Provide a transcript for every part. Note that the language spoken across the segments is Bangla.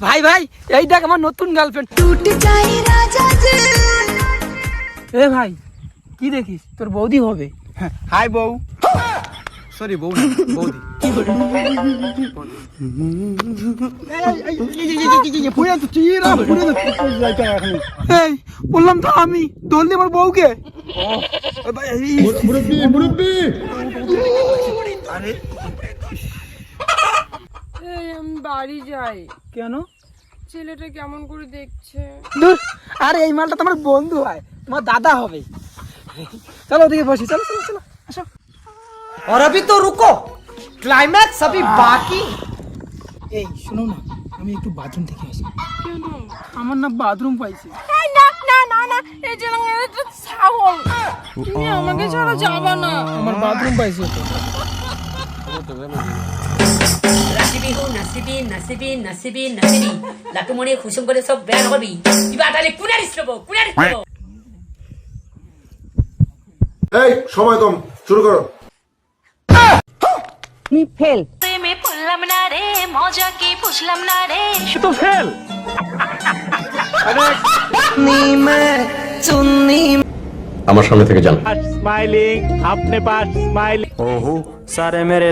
ভাই ভাই এই দেখ আমার নতুন গার্লফ্রেন্ড এ ভাই কি দেখিস? তোর বৌদি হবে। হ্যাঁ, হাই বউ। সরি বউ বৌদি। বললাম তো আমি ধরলি আমার বউকে। আরে বাড়ি যাই কেন ছেলেটা কেমন করে দেখছে দূর আরে এই মালটা তোমার বন্ধু হয় তোমার দাদা হবে চলো ওদিকে বসি চলো চলো চলো আসো और अभी तो रुको क्लाइमैक्स अभी बाकी এই শোনো না আমি একটু বাথরুম থেকে আসি আমার না বাথরুম পাইছে এই না না না না এই যে না, এটা ছাগল তুমি আমাকে ছাড়া যাবা না আমার বাথরুম পাইছে তো রাসিবি হু নাসিবি নাসিবি নাসিবি নাসিবি লাকুমণি খুশুম করে সব বেয়া নকবি কিবা তাহলে কুনারিস লব কুনারিস লব এই সময় কম শুরু করো প্রেমে পড়লাম না রে মজা কি বুঝলাম না রে আমার সামনে থেকে যান स्माइलिंग अपने पास स्माइलिंग ओहो सारे मेरे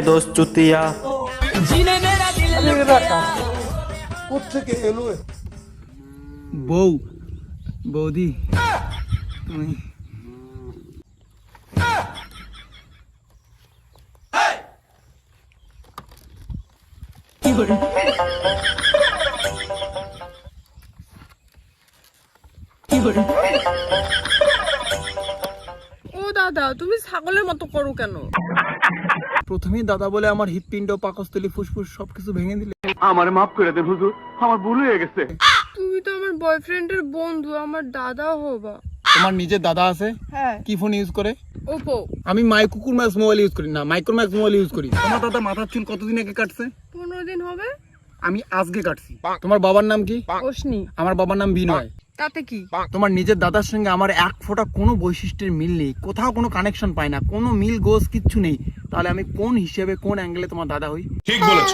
বউ বৌদি তুমি কি করে কি করে ও দাদা তুমি ছাগলের মতো করো কেন? প্রথমেই দাদা বলে আমার হৃৎপিণ্ড পাকস্থলী ফুসফুস সবকিছু ভেঙে দিলে। আমার মাফ করে দেন হুজুর আমার ভুল হয়ে গেছে। তুমি তো আমার বয়ফ্রেন্ডের বন্ধু আমার দাদা হবা। তোমার নিজের দাদা আছে? হ্যাঁ। কি ফোন ইউজ করে? ওপো। আমি মাইকুকুর ম্যাক্স মোবাইল ইউজ করি না মাইক্রোম্যাক্স মোবাইল ইউজ করি। তোমার দাদা মাথার চুল কতদিন আগে কাটছে? পনেরো দিন হবে। আমি আজকে কাটছি। তোমার বাবার নাম কি? ওসনি আমার বাবার নাম বিনয়। তাতে কি? তোমার নিজের দাদার সঙ্গে আমার এক ফোঁটা কোনো বৈশিষ্ট্যের মিল নেই। কোথাও কোনো কানেকশন পাই না। কোনো মিল গোস কিচ্ছু নেই। তাহলে আমি কোন হিসেবে কোন অ্যাঙ্গেলে তোমার দাদা হই? ঠিক বলেছ।